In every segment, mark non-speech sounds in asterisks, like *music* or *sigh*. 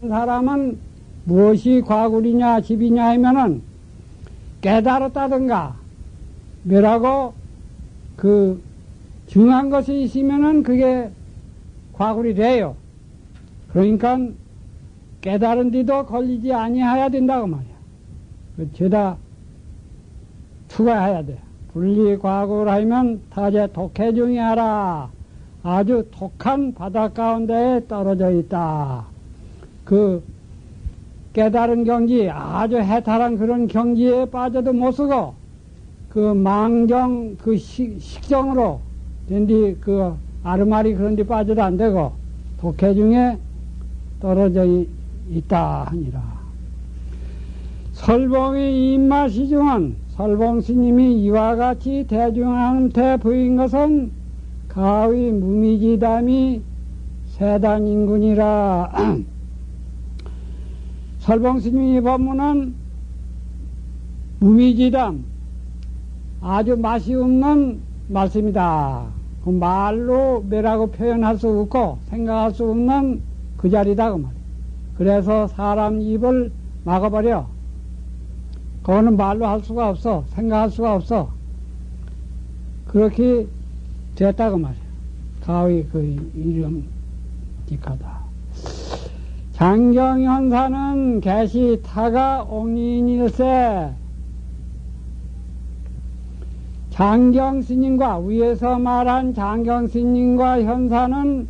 사람은 무엇이 과굴이냐 집이냐 하면은 깨달았다든가 뭐라고 그 중요한 것이 있으면은 그게 과굴이 돼요. 그러니까 깨달은 뒤도 걸리지 아니해야 된다고 말이야. 그 죄다 투과해야 돼. 분리과굴하면 타제 독해중이 하라. 아주 독한 바다 가운데에 떨어져 있다. 그 깨달은 경지, 아주 해탈한 그런 경지에 빠져도 못 쓰고, 그 망정, 그 식, 식정으로 된뒤 그 아르마리 그런 데 빠져도 안 되고, 독해 중에 떨어져 있다 하니라. 설봉의 입맛이 중은 설봉 스님이 이와 같이 대중한테 부인 것은 가위 무미지담이 세단 인군이라 *clears throat* 설봉 스님이 법문은 무미지담 아주 맛이 없는 말씀이다. 그 말로 뭐라고 표현할 수 없고 생각할 수 없는 그 자리다 그 말이야. 그래서 사람 입을 막아버려. 그거는 말로 할 수가 없어. 생각할 수가 없어. 그렇게 됐다고 말이야. 가위 그 이름 직하다. 장경현사는 개시 타가 옥린일세. 장경 스님과 위에서 말한 장경 스님과 현사는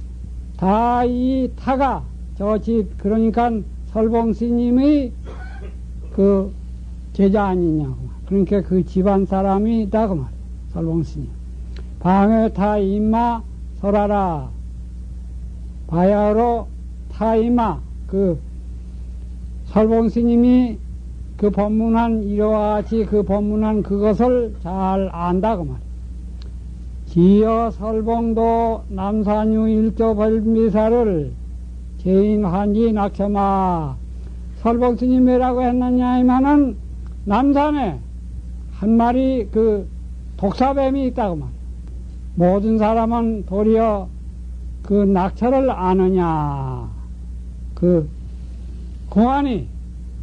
다 이 타가 저 집 그러니까 설봉 스님의 그 제자 아니냐고. 그러니까 그 집안 사람이다 그 말이야 설봉 스님. 방에 타 임마 설하라. 바야로 타 임마 그 설봉 스님이 그 법문한 이와 같이 그 법문한 그것을 잘 안다 그 말이야. 기여 설봉도 남산유 일조 벌미사를 제인 한지 낙혀마 설봉 스님이라고 했느냐 하면은 남산에 한 마리 그 독사뱀이 있다고 말이야. 모든 사람은 도리어 그 낙처를 아느냐. 그 공안이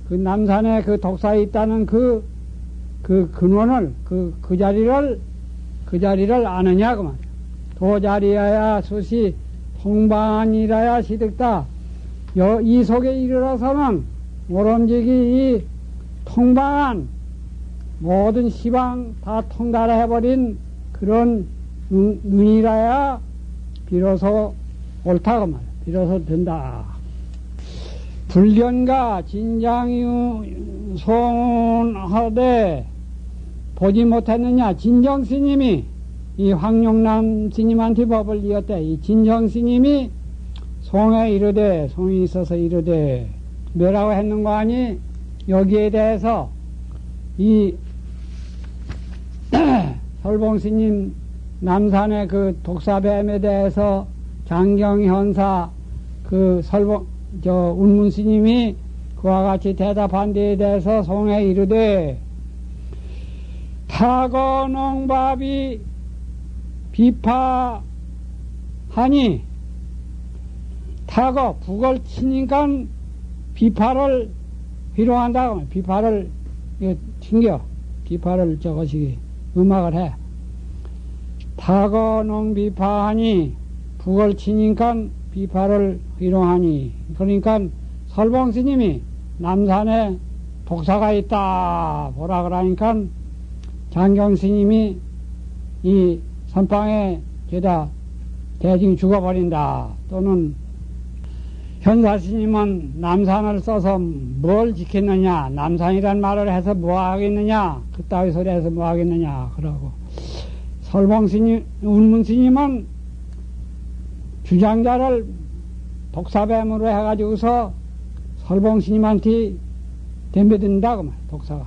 그 남산에 그 독사에 있다는 그, 그 근원을, 그, 그 자리를, 그 자리를 아느냐, 그 말이야. 도자리야야 수시, 통반이라야 시득다. 여, 이 속에 이르러서는 오름지기 이 통방한 모든 시방 다 통달해버린 그런 눈, 눈이라야 비로소 옳다고 말이야. 비로소 된다. 불견과 진장이 손하되 보지 못했느냐? 진정 스님이 이 황룡남 스님한테 법을 이었대. 이 진정 스님이 송에 이르되 송이 있어서 이르되 뭐라고 했는 거 아니? 여기에 대해서 이 *clears throat* 설봉 스님 남산의 그 독사뱀에 대해서 장경현사 그 설봉 저 운문 스님이 그와 같이 대답한 데에 대해서 송에 이르되 타거농밥이 비파하니 타거 북을 치니까 비파를 필요한다고 비파를 튕겨. 비파를 저것이 음악을 해. 타거농 비파하니 북을 치니까 비파를 희롱하니. 그러니까 설봉 스님이 남산에 독사가 있다 보라 그러니까 장경 스님이 이 선방에 죄다 대중 죽어버린다. 또는 현사 스님은 남산을 써서 뭘 지켰느냐 남산이란 말을 해서 뭐 하겠느냐 그따위 소리 해서 뭐 하겠느냐 그러고. 설봉 스님 운문 스님은 주장자를 독사뱀으로 해가지고서 설봉 스님한테 덤벼든다고 말, 독사가.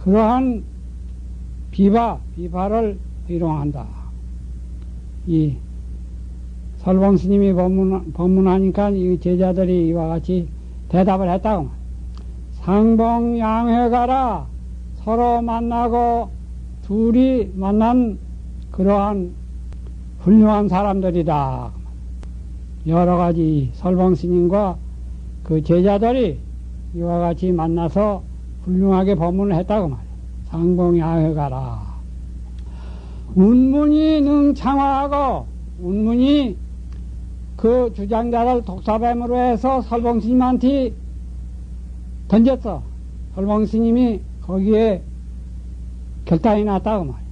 그러한 비바, 비바를 희롱한다. 이 설봉 스님이 법문, 법문하니까 이 제자들이 이와 같이 대답을 했다고 말. 상봉 양회 가라 서로 만나고 둘이 만난 그러한 훌륭한 사람들이다. 여러 가지 설봉 스님과 그 제자들이 이와 같이 만나서 훌륭하게 법문을 했다고 말이야. 상봉야회 가라. 운문이 능창화하고 운문이 그 주장자를 독사뱀으로 해서 설봉스님한테 던졌어. 설봉스님이 거기에 결단이 났다고 말이야.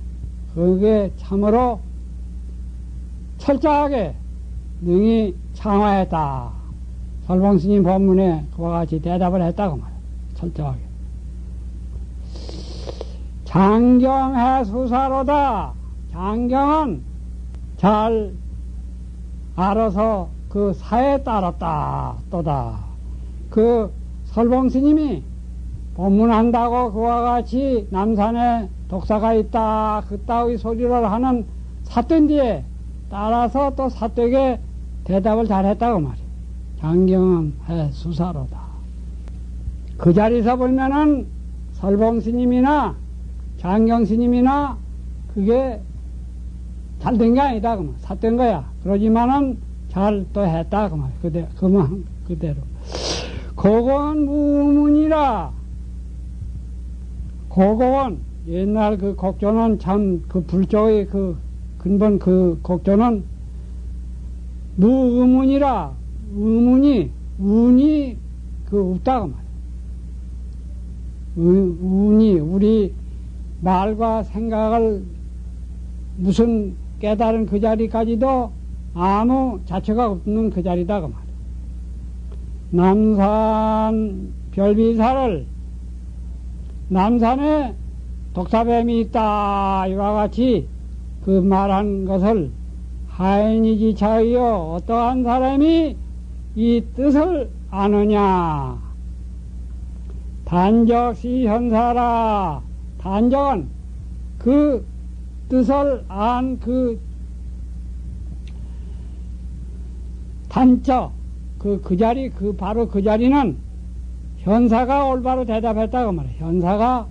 그게 참으로 철저하게 능히 창화했다. 설봉스님 법문에 그와 같이 대답을 했다고 말이야. 철저하게. 장경해 수사로다. 장경은 잘 알아서 그 사에 따랐다. 또다. 그 설봉스님이 법문한다고 그와 같이 남산에 독사가 있다. 그따위 소리를 하는 사된 뒤에 따라서 또 사되게 대답을 잘했다고 말이야. 장경은 해 수사로다. 그 자리에서 보면은 설봉 스님이나 장경 스님이나 그게 잘 된 게 아니다. 그만. 삿된 거야. 그러지만은 잘 또 했다. 그만. 그대, 그만, 그대로. 고건 무문이라. 고고원. 옛날 그 곡조는 참 그 불조의 그 근본 그 곡조는 무의문이라. 의문이, 운이 그 없다고 말이야. 의, 운이 우리 말과 생각을 무슨 깨달은 그 자리까지도 아무 자체가 없는 그 자리다 그 말이야. 남산 별비사를 남산에 독사뱀이 있다 이와 같이 그 말한 것을 하인이지 차이요 어떠한 사람이 이 뜻을 아느냐 단적시 현사라 단적은 그 뜻을 안 그 단적 그, 그 자리, 그, 바로 그 자리는 현사가 올바로 대답했다고 말해. 현사가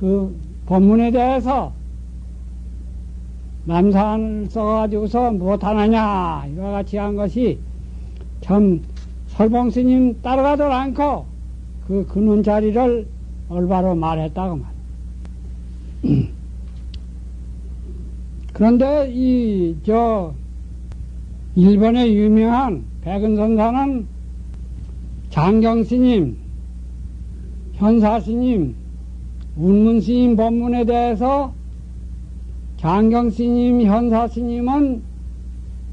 그 본문에 대해서 남산을 써가지고서 무엇하느냐, 이와 같이 한 것이 참 설봉스님 따라가도 않고 그 근원 자리를 올바로 말했다고 말해. *clears throat* 그런데 이, 저, 일본의 유명한 백은선사는 장경스님, 현사스님, 운문스님 법문에 대해서 장경 스님, 현사 스님은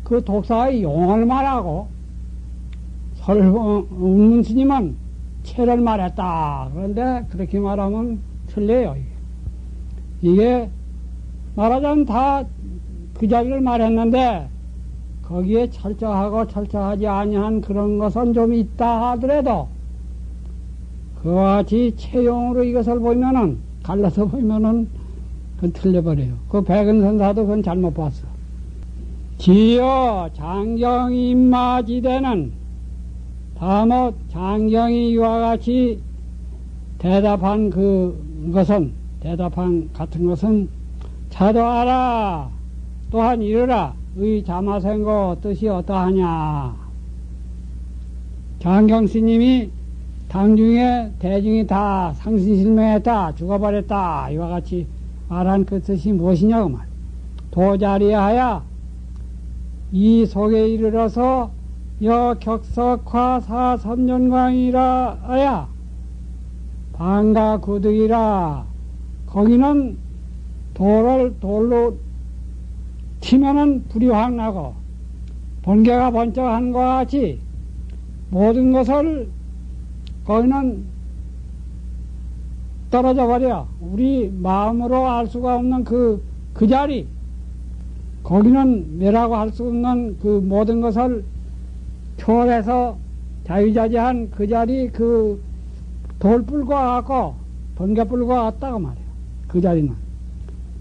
그 독사의 용을 말하고 운문스님은 체를 말했다. 그런데 그렇게 말하면 틀려요. 이게, 말하자면 다 그 자리를 말했는데 거기에 철저하고 철저하지 아니한 그런 것은 좀 있다 하더라도 그와 같이 채용으로 이것을 보면은 갈라서 보면은 그건 틀려버려요. 그 백은선사도 그건 잘못 봤어. 지여 장경이 임마지대는 다못 장경이 이와 같이 대답한 그 것은 대답한 같은 것은 자도 알아 또한 이르라 의 자마생고 뜻이 어떠하냐 장경 스님이 당중에 대중이 다 상신실명했다 죽어버렸다 이와 같이 말한 그 뜻이 무엇이냐고 말. 도자리하야 이 속에 이르러서 여 격석화 사선년광이라 하야 방가 구득이라. 거기는 돌을 돌로 치면은 불이 확 나고 번개가 번쩍한 것 같이 모든 것을 거기는 떨어져 버려. 우리 마음으로 알 수가 없는 그, 그 자리. 거기는 뭐라고 할 수 없는 그 모든 것을 초월해서 자유자재한 그 자리 그 돌불과 같고 번개불과 같다고 말이야. 그 자리는.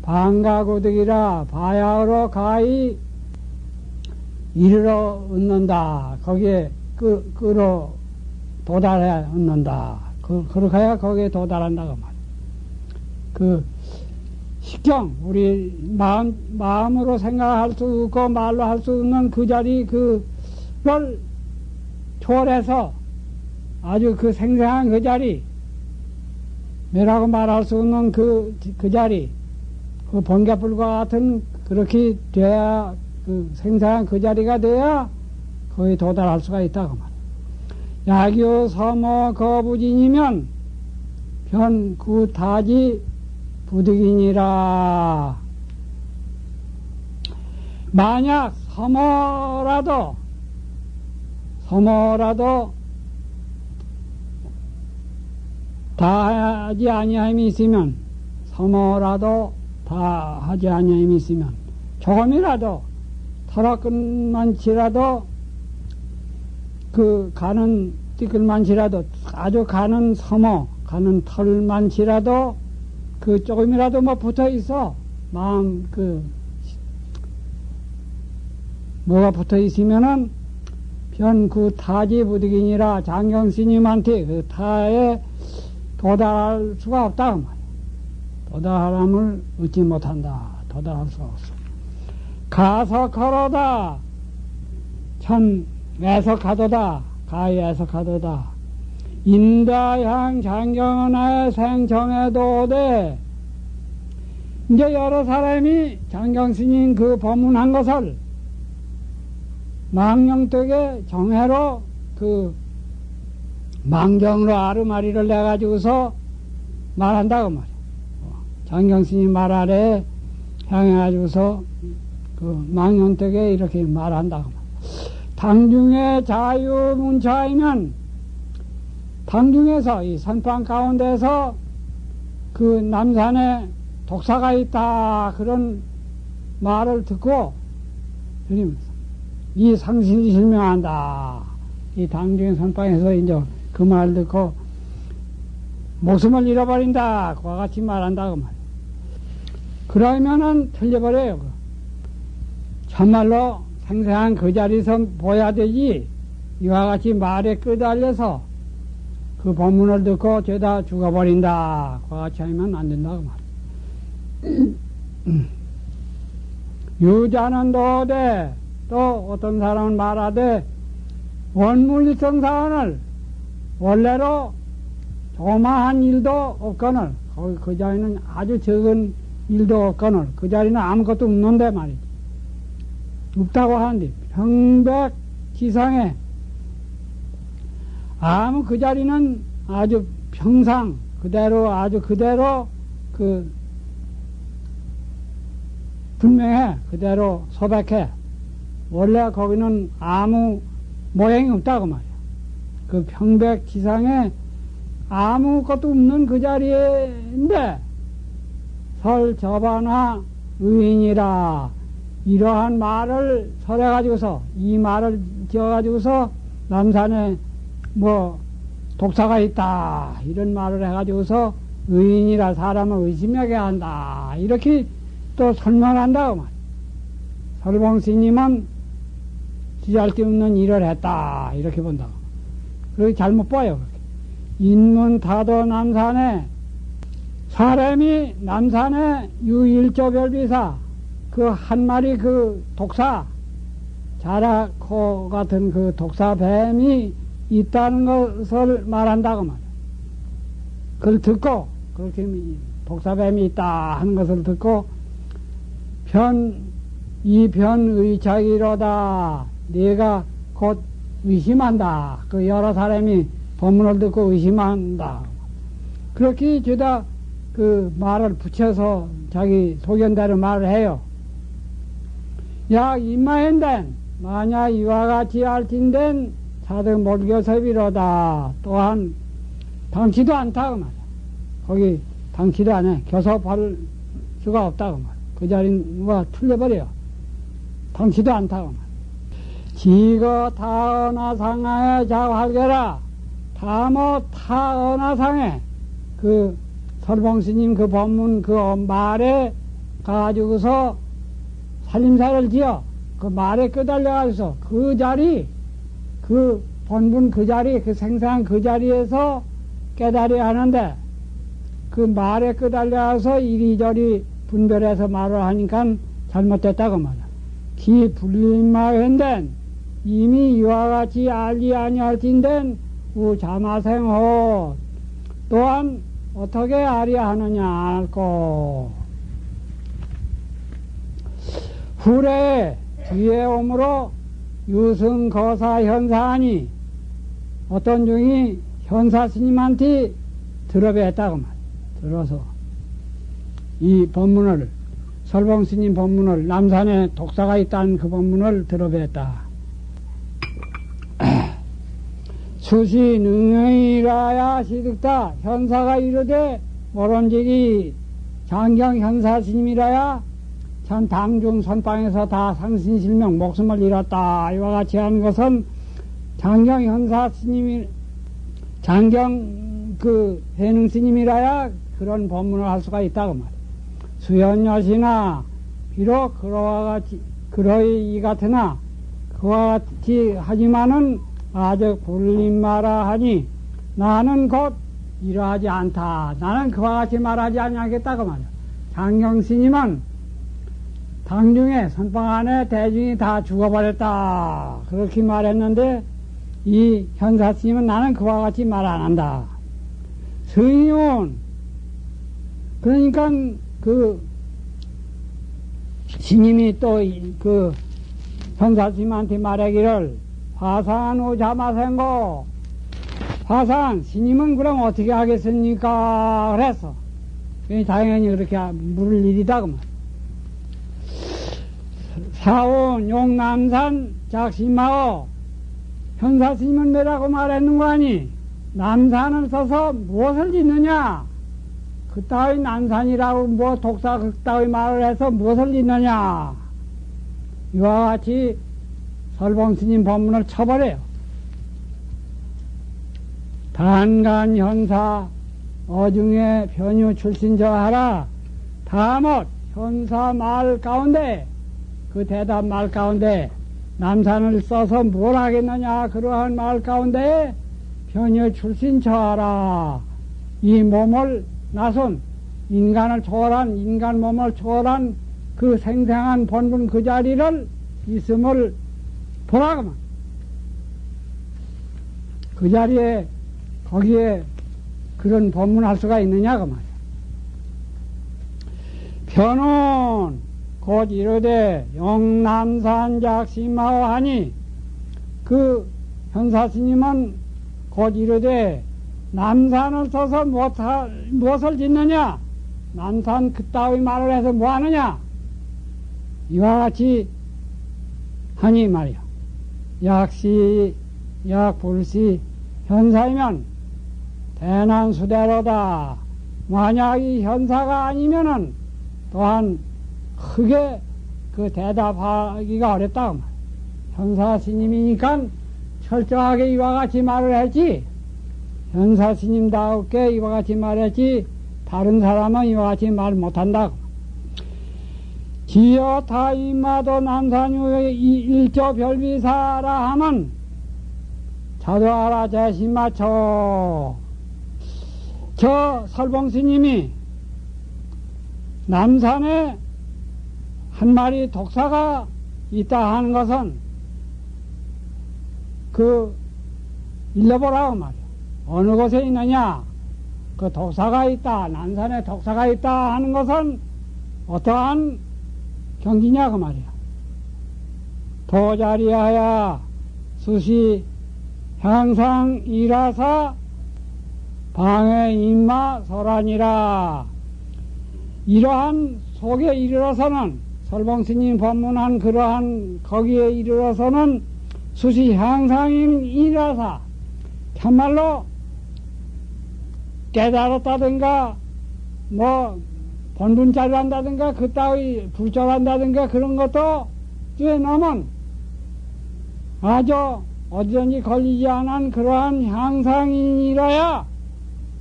방가고득이라 바야흐로 가히 이르러 얻는다. 거기에 끄, 끄러 도달해 얻는다. 그, 그렇게 해야 거기에 도달한다고 말이야. 그, 식경, 우리 마음, 마음으로 생각할 수 없고 말로 할수 없는 그 자리, 그걸 초월해서 아주 그 생생한 그 자리, 뭐라고 말할 수 없는 그, 그 자리, 그 번개불과 같은 그렇게 돼야, 그 생생한 그 자리가 돼야 거의 도달할 수가 있다고 말이 야. 야교 서모 거부진이면 변구 타지 부득이니라. 만약 서모라도 서모라도 다 하지 아니함이 있으면 서모라도 다 하지 아니함이 있으면 조금이라도 털어끈만치라도 그 가는 띠끌만치라도 아주 가는 서모 가는 털만치라도 그 조금이라도 뭐 붙어 있어 마음 그 뭐가 붙어 있으면은 변 그 타지 부득이니라 장경 스님한테 그 타에 도달할 수가 없다 그 말이야. 도달함을 얻지 못한다. 도달할 수가 없어. 가서 걸어다. 천 애석하도다. 가에서가도다. 인다향 장경은의 생청에도돼 이제 여러 사람이 장경스님 그 법문한 것을 망령덕에 정해로 그 망경으로 아르마리를 내가지고서 말한다고 말이야. 장경스님 말 아래 향해가지고서 그 망령덕에 이렇게 말한다고 말이야. 당중의 자유문차이면 당중에서 이 선방 가운데서 그 남산에 독사가 있다 그런 말을 듣고 드리면서 이 상신이 실명한다. 이 당중의 선방에서 이제 그말 듣고 목숨을 잃어버린다. 그와 같이 말한다. 그 말. 그러면은 틀려버려요. 참말로 생생한 그 자리에서 보야 되지. 이와 같이 말에 끄달려서 그 법문을 듣고 죄다 죽어버린다. 그와 같이 하면 안 된다고 말. *clears throat* 유자는 도대 또 어떤 사람은 말하되 원물일성 사원을 원래로 조마한 일도 없거늘 거기 그 자리는 아주 적은 일도 없거늘 그 자리는 아무것도 없는데 말이지 없다고 하는데 평백 지상에 아무 그 자리는 아주 평상 그대로 아주 그대로 그 분명해. 그대로 소백해. 원래 거기는 아무 모양이 없다고 말이야. 그 평백 지상에 아무것도 없는 그 자리인데 설 저반화 의인이라 이러한 말을 설해가지고서 이 말을 지어가지고서 남산에 뭐 독사가 있다 이런 말을 해가지고서 의인이라 사람을 의심하게 한다 이렇게 또 설명한다고 말이야. 설봉 스님은 지잘데 없는 일을 했다 이렇게 본다고. 그렇게 잘못 봐요. 인문 타도 남산에 사람이 남산에 유일조 별비사 그 한 마리 그 독사 자라코 같은 그 독사 뱀이 있다는 것을 말한다고 말이야. 그걸 듣고 그렇게 독사 뱀이 있다 하는 것을 듣고 편 이편의자기로다 네가 곧 의심한다. 그 여러 사람이 법문을 듣고 의심한다. 그렇게 죄다 그 말을 붙여서 자기 소견대로 말을 해요. 야, 임마현된 만약 이와 같이 알진된 사등 몰교섭이로다. 또한 당치도 않다고 말이야. 거기 당치도 안 해. 교섭할 수가 없다고 말이야. 그 자리는 뭐 틀려버려. 당치도 않다고 말이야. 지거 타언하상하에 자활계라 다모 타언하상에 그 설봉스님 그 법문 그 말에 가지고서 살림사를 지어 그 말에 끄달려가지고서 그 자리 그 본분 그 자리 그 생생한 그 자리에서 깨달아야 하는데 그 말에 끄달려서 이리저리 분별해서 말을 하니까 잘못됐다고 말이야. 기 불림마현된 이미 이와 같이 알지 아니할진된 우자마생호 또한 어떻게 아리하느냐 알고 후래 뒤에 오므로 유승거사 현사하니 어떤 중이 현사 스님한테 들어뵀다고 말 들어서 이 법문을 설봉 스님 법문을 남산에 독사가 있다는 그 법문을 들어뵀다. *clears throat* 수시 능이라야 시득다 현사가 이르되 모론직이 장경 현사 스님이라야 전 당중 선방에서 다 상신실명 목숨을 잃었다. 이와 같이 하는 것은 장경 현사 스님이, 장경 그 해능 스님이라야 그런 법문을 할 수가 있다고 말이야. 수연여시나, 비록 그러와 같이, 그러이 이 같으나, 그와 같이 하지만은 아직 굴림 마라 하니, 나는 곧 이러하지 않다. 나는 그와 같이 말하지 아니하겠다고 말이야. 장경 스님은 당중에 선방 안에 대중이 다 죽어버렸다. 그렇게 말했는데 이 현사 스님은 나는 그와 같이 말 안 한다. 성인은 그러니까 그 스님이 또 그 현사 스님한테 말하기를 화산 오자마생고 화산 스님은 그럼 어떻게 하겠습니까? 그래서 당연히 그렇게 물을 일이다 그 말. 사온 용남산 작심마오 현사 스님은 뭐라고 말했는 거 아니? 남산을 써서 무엇을 짓느냐? 그 따위 남산이라고 뭐 독사 그 따위 말을 해서 무엇을 짓느냐? 이와 같이 설봉 스님 법문을 쳐버려요. 단간 현사 어중에 변유 출신저 하라 다못 현사 말 가운데 그 대답 말 가운데 남산을 써서 뭘 하겠느냐 그러한 말 가운데 변여 출신 저하라. 이 몸을 나선 인간을 초월한 인간 몸을 초월한 그 생생한 본분 그 자리를 있음을 보라고만. 그 자리에 거기에 그런 법문할 수가 있느냐고 말이야 변은 곧 이르되 영남산 작심하오 하니 그 현사스님은 곧 이르되 남산을 써서 무엇, 무엇을 짓느냐? 남산 그따위 말을 해서 뭐하느냐? 이와 같이 하니 말이야. 약시 약불시 현사이면 대난수대로다. 만약 이 현사가 아니면은 또한 크게 그 대답하기가 어렵다고 말. 현사 스님이니까 철저하게 이와 같이 말을 했지. 현사 스님다우게 이와 같이 말했지. 다른 사람은 이와 같이 말 못한다고. 지어 타임마도 남산유의 일조 별비사라 하면 자도 알아 대신 맞춰. 저 설봉스님이 남산에 한 마리 독사가 있다 하는 것은 그 일러보라고 말이야. 어느 곳에 있느냐? 그 독사가 있다, 난산에 독사가 있다 하는 것은 어떠한 경지냐 그 말이야. 도자리하야 수시 향상 일하사 방해 임마 설하니라. 이러한 속에 이르러서는 설봉스님 법문한 그러한 거기에 이르러서는 수시 향상인 이라사 참말로 깨달았다든가 뭐 본분자료한다든가 그따위 불조한다든가 그런 것도 뛰어넘은 아주 어디든지 걸리지 않은 그러한 향상인이라야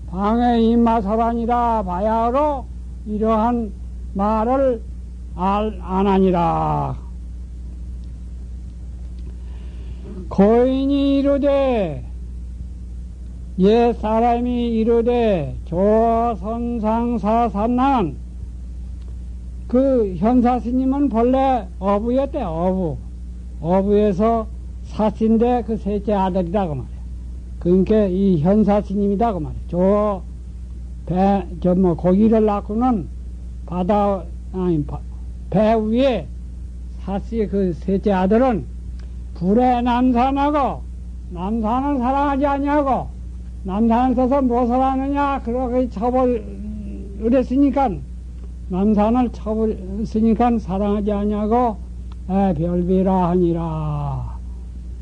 방해 입마설하니라 바야흐로 이러한 말을 알, 안 하니라. 고인이 이르되, 옛 사람이 이르되, 조선상사산난, 그 현사스님은 본래 어부였대, 어부. 어부에서 사신데 그 셋째 말이야. 그 그러니까 이 현사 스님이다 그 말이야. 저 배, 저 뭐 고기를 낳고는 바다 아니 바, 배 위에 사스의 그 셋째 아들은 불에 남산하고 남산을 사랑하지 아니하고 남산을 써서 무엇을 하느냐 그렇게 처벌을 했으니까 남산을 처벌했으니까 사랑하지 아니하고 에, 별비라 하니라.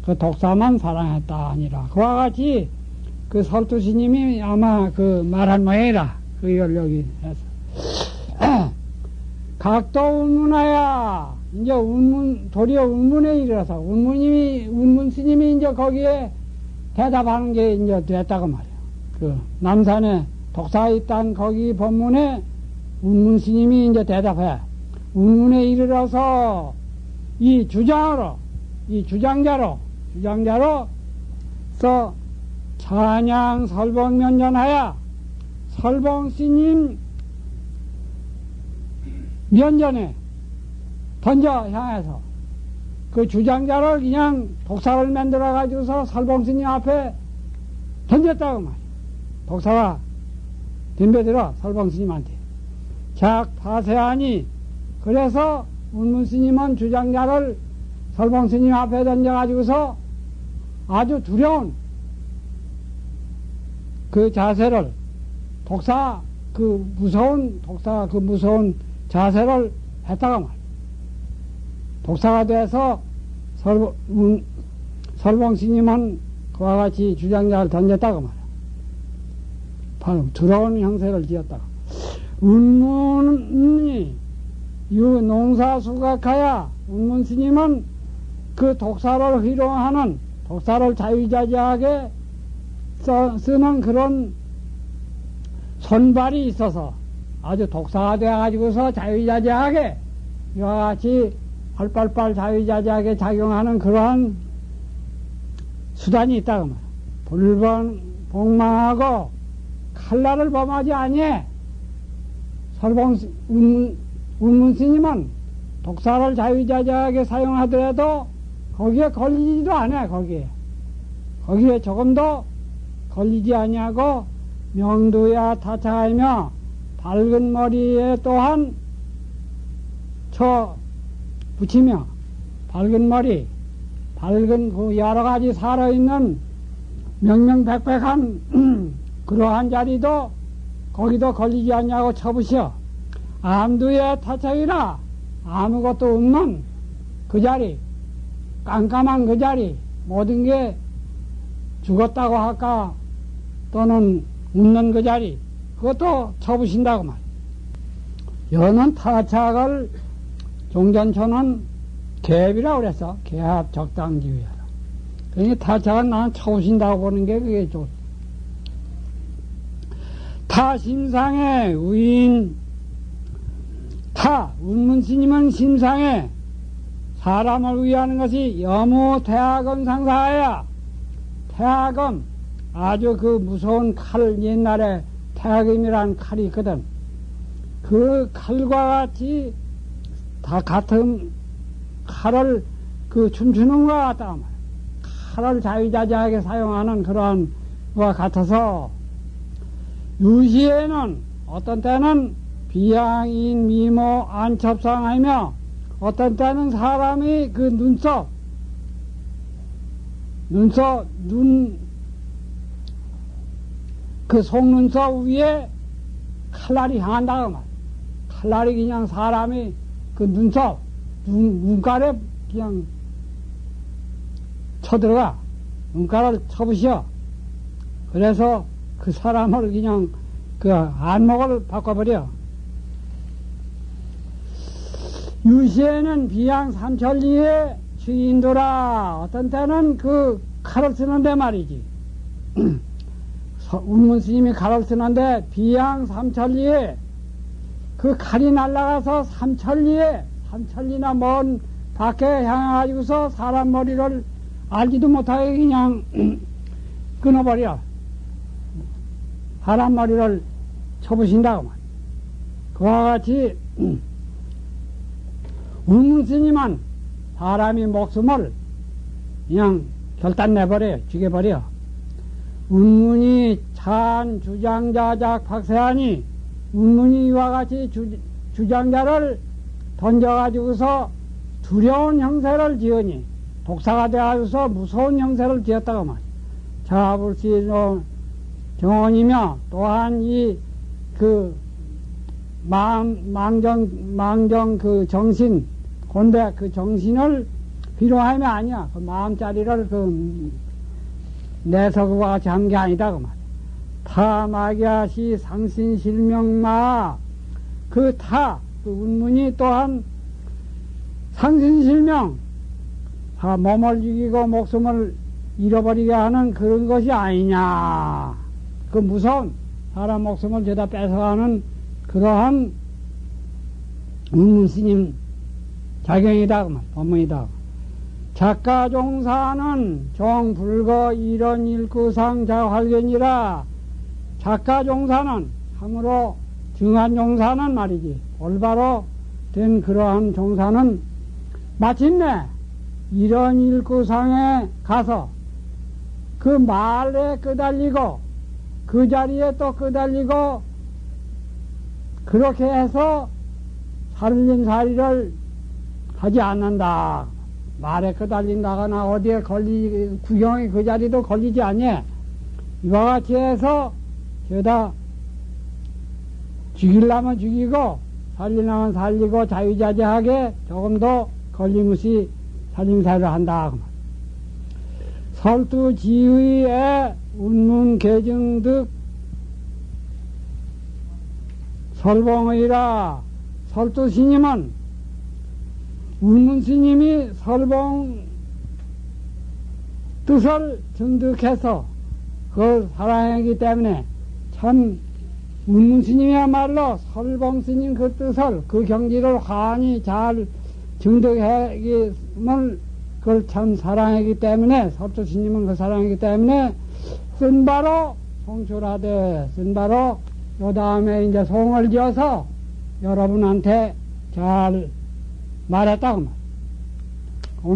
그 독사만 사랑했다 하니라. 그와 같이 그 설두 스님이 아마 그 말한 모양이라. 그걸 여기 해서 각도 운문하야 이제 운문 도리어 운문에 이르러서 운문이 운문 스님이 이제 거기에 대답하는 게 이제 됐다고 말이야. 그 남산에 독사에 있던 거기 법문에 운문 스님이 이제 대답해. 운문에 이르러서 이 주장으로 이 주장자로 주장자로 서 찬양 설봉 면전하여 설봉 스님 면전에 던져 향해서 그 주장자를 그냥 독사를 만들어 가지고서 설봉 스님 앞에 던졌다고 말이야. 독사가 덤벼들어 설봉 스님한테. 작 파세하니 그래서 운문 스님은 주장자를 설봉 스님 앞에 던져 가지고서 아주 두려운 그 자세를 독사 그 무서운 독사 그 무서운 자세를 했다가 말. 독사가 돼서 설봉, 음, 설봉 스님은 그와 같이 주장자를 던졌다고 말이야. 바로 더러운 형세를 지었다가. 운문이 유 농사 수각하야 운문 스님은 그 독사를 희롱하는 독사를 자유자재하게 써, 쓰는 그런 손발이 있어서 아주 독사가 되어가지고서 자유자재하게 이와 같이 빨빨빨 자유자재하게 작용하는 그러한 수단이 있다고 말이야. 불번 복망하고 칼날을 범하지 아니해. 설봉 운문, 운문 스님은 독사를 자유자재하게 사용하더라도 거기에 걸리지도 않아 거기에 거기에 조금도 걸리지 아니하고 명두야 타차하며 밝은 머리에 또한 저 붙이며 밝은 머리 밝은 그 여러 가지 살아있는 명명백백한 *clears throat* 그러한 자리도 거기도 걸리지 않냐고 쳐부셔 암두에 타착이라 아무것도 없는 그 자리 깜깜한 그 자리 모든 게 죽었다고 할까 또는 웃는 그 자리 그것도 쳐부신다고 말. 여는 타착을 종전초는 갭이라고 그랬어. 개합 적당지위하라. 그러니까 타착은 나는 쳐부신다고 보는 게 그게 좋. 타 심상의 우인 타 운문 스님은 심상에 사람을 위하는 것이 여무 태학금 상사야. 태학금 아주 그 무서운 칼 옛날에 태학금이라는 칼이 있거든. 그 칼과 같이 다 같은 칼을 그 춤추는 것 같다 말이야. 칼을 자유자재하게 사용하는 그러한 것과 같아서 유시에는 어떤 때는 비양인 미모 안첩상하며 어떤 때는 사람이 그 눈썹 눈썹 눈 그 속눈썹 위에 칼날이 향한다고 말. 칼날이 그냥 사람이 그 눈썹 눈, 눈가에 그냥 쳐들어가 눈가를 쳐부셔. 그래서 그 사람을 그냥 그 안목을 바꿔버려. 유시에는 비양 삼천리에 주인도라 어떤 때는 그 칼을 쓰는데 말이지. *clears throat* 운문 스님이 칼을 쓰는데 비양 삼천리에 그 칼이 날아가서 삼천리에 삼천리나 먼 밖에 향해가지고서 사람 머리를 알지도 못하게 그냥 *clears throat* 끊어버려. 사람 머리를 쳐부신다고 말. 그와 같이 운문 스님은 사람이 목숨을 그냥 결단 내버려요. 죽여버려. 운문이 찬 주장자작 박세하니 운문이 이와 같이 주, 주장자를 던져가지고서 두려운 형세를 지으니 독사가 되어서 무서운 형세를 지었다고 말이야. 수 있는 정원이며 또한 이그 마음 망정 망정 그 정신 근데 그 정신을 필요하면 아니야. 그 마음자리를 그 내서 그와 같이 한 게 아니다 그 말이야. 타마기아시 상신실명마 그 타, 그 운문이 또한 상신실명 아, 몸을 죽이고 목숨을 잃어버리게 하는 그런 것이 아니냐. 그 무서운 사람 목숨을 죄다 뺏어가는 그러한 운문 스님 작용이다. 그 말, 법문이다. 작가 종사는 종불거 이런 일구상 자활견이라 작가 종사는 함으로 증한 종사는 말이지 올바로 된 그러한 종사는 마침내 이런 일구상에 가서 그 말에 끄달리고 그 자리에 또 끄달리고 그렇게 해서 살림살이를 하지 않는다. 말에 끄달린다거나 어디에 걸리, 구경이 그 자리도 걸리지 않니? 이와 같이 해서 죄다 죽일라면 죽이고 살리려면 살리고 자유자재하게 조금 더 걸림없이 살림살이를 한다. 설두 지의의 운문 개증득 설봉의라 설두 스님은 운문 스님이 설봉 뜻을 증득해서 그걸 사랑하기 때문에 참 운문 스님이야말로 설봉 스님 그 뜻을 그 경지를 환히 잘 증득하기를 그걸 참 사랑하기 때문에 설두 스님은 그 사랑하기 때문에 쓴 바로 송출하되 쓴 바로 요 다음에 이제 송을 지어서 여러분한테 잘 말했다고 말. 오